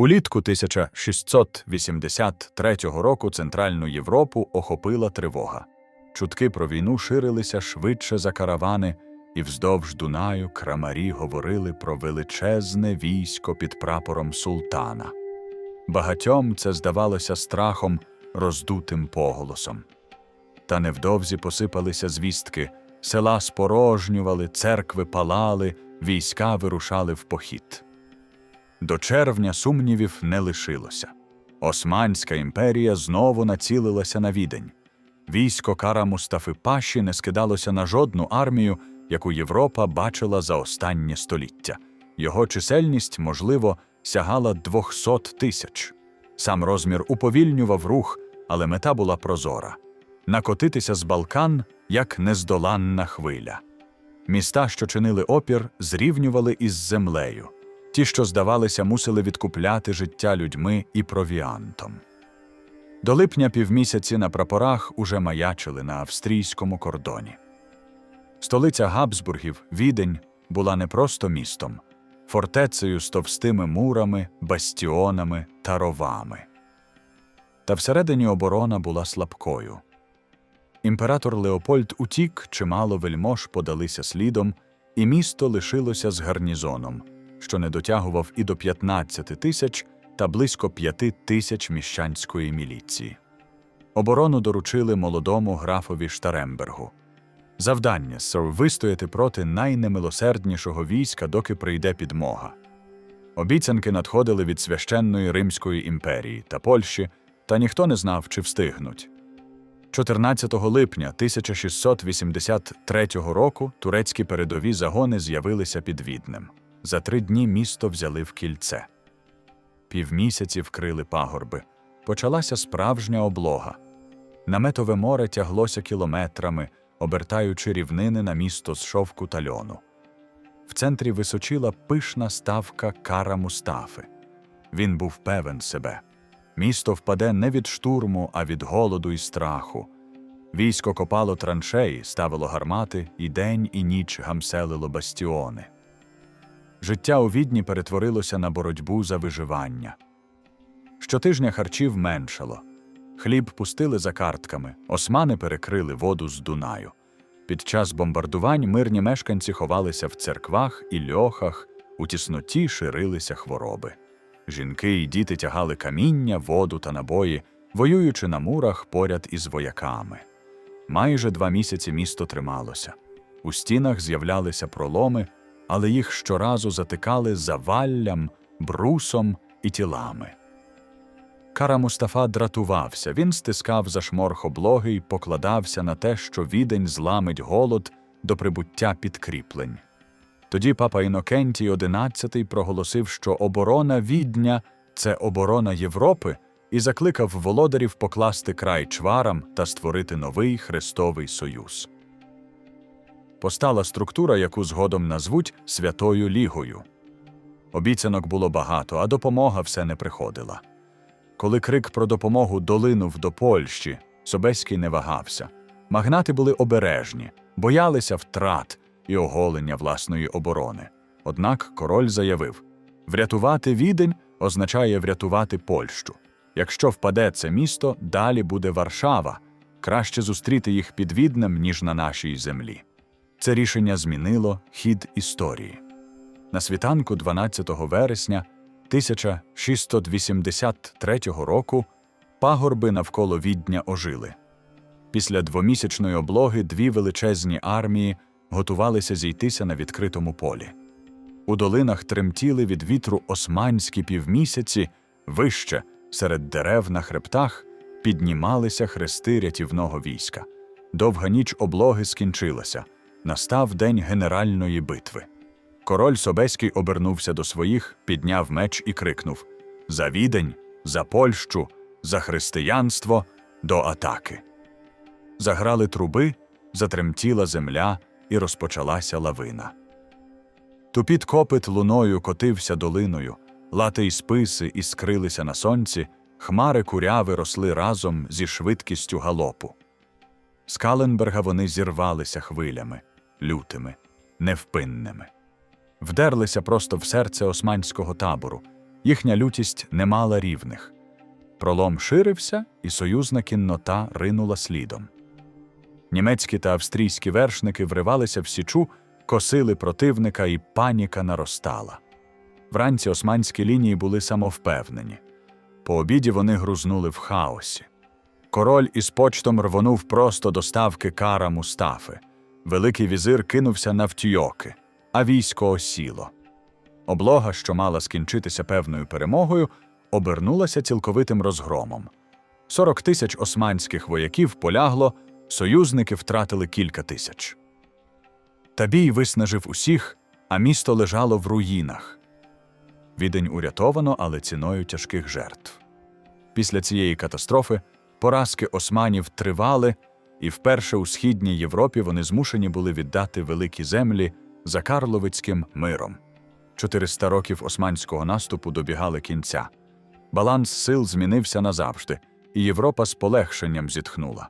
Улітку 1683 року Центральну Європу охопила тривога. Чутки про війну ширилися швидше за каравани, і вздовж Дунаю крамарі говорили про величезне військо під прапором султана. Багатьом це здавалося страхом, роздутим поголосом. Та невдовзі посипалися звістки, села спорожнювали, церкви палали, війська вирушали в похід. До червня сумнівів не лишилося. Османська імперія знову націлилася на відень. Військо Кара Мустафи Паші не скидалося на жодну армію, яку Європа бачила за останнє століття. Його чисельність, можливо, сягала 200 тисяч. Сам розмір уповільнював рух, але мета була прозора накотитися з Балкан як нездоланна хвиля. Міста, що чинили опір, зрівнювали із землею. Ті, що здавалися, мусили відкупляти життя людьми і провіантом. До липня півмісяці на прапорах уже маячили на австрійському кордоні. Столиця Габсбургів, Відень, була не просто містом, фортецею з товстими мурами, бастіонами та ровами. Та всередині оборона була слабкою. Імператор Леопольд утік, чимало вельмож подалися слідом, і місто лишилося з гарнізоном, що не дотягував і до 15 тисяч та близько 5 тисяч міщанської міліції. Оборону доручили молодому графові Штарембергу. Завдання вистояти проти найнемилосерднішого війська, доки прийде підмога. Обіцянки надходили від священної Римської імперії та Польщі, та ніхто не знав, чи встигнуть. 14 липня 1683 року турецькі передові загони з'явилися під Віднем. За три дні місто взяли в кільце. Півмісяці вкрили пагорби. Почалася справжня облога. Наметове море тяглося кілометрами, обертаючи рівнини на місто з шовку та льону. В центрі височила пишна ставка Кара Мустафи. Він був певен себе. Місто впаде не від штурму, а від голоду і страху. Військо копало траншеї, ставило гармати, і день і ніч гамселило бастіони. Життя у відні перетворилося на боротьбу за виживання. Щотижня харчів меншало. Хліб пустили за картками, османи перекрили воду з Дунаю. Під час бомбардувань мирні мешканці ховалися в церквах і льохах, у тісноті ширилися хвороби. Жінки і діти тягали каміння, воду та набої, воюючи на мурах поряд із вояками. Майже два місяці місто трималося. У стінах з'являлися проломи, але їх щоразу затикали заваллям, брусом і тілами. Кара Мустафа дратувався, він стискав за шморх облоги й покладався на те, що відень зламить голод до прибуття підкріплень. Тоді папа Інокентій XI проголосив, що оборона відня це оборона Європи, і закликав володарів покласти край чварам та створити новий Хрестовий Союз. Постала структура, яку згодом назвуть Святою Лігою. Обіцянок було багато, а допомога все не приходила. Коли крик про допомогу долинув до Польщі, Собеський не вагався. Магнати були обережні, боялися втрат і оголення власної оборони. Однак король заявив: врятувати відень означає врятувати Польщу. Якщо впаде це місто, далі буде Варшава. Краще зустріти їх під Віднем, ніж на нашій землі. Це рішення змінило хід історії. На світанку 12 вересня 1683 року пагорби навколо віддня ожили. Після двомісячної облоги дві величезні армії готувалися зійтися на відкритому полі. У долинах тремтіли від вітру османські півмісяці, вище, серед дерев на хребтах, піднімалися хрести рятівного війська. Довга ніч облоги скінчилася. Настав день генеральної битви. Король Собеський обернувся до своїх, підняв меч і крикнув: За відень, за Польщу, за християнство до атаки. Заграли труби, затремтіла земля і розпочалася лавина. Тупіт копит луною котився долиною, лати й списи іскрилися на сонці, хмари куряви росли разом зі швидкістю галопу. З Каленберга вони зірвалися хвилями, лютими, невпинними. Вдерлися просто в серце османського табору, Їхня лютість не мала рівних. Пролом ширився, і союзна кіннота ринула слідом. Німецькі та австрійські вершники вривалися в січу, косили противника, і паніка наростала. Вранці османські лінії були самовпевнені. По обіді вони грузнули в хаосі. Король із почтом рвонув просто до ставки кара Мустафи. Великий візир кинувся навтьйоки, а військо осіло. Облога, що мала скінчитися певною перемогою, обернулася цілковитим розгромом. 40 тисяч османських вояків полягло, союзники втратили кілька тисяч. Табій виснажив усіх, а місто лежало в руїнах. Відень урятовано, але ціною тяжких жертв. Після цієї катастрофи поразки османів тривали, і вперше у східній Європі вони змушені були віддати великі землі за Карловицьким миром. 400 років османського наступу добігали кінця. Баланс сил змінився назавжди, і Європа з полегшенням зітхнула.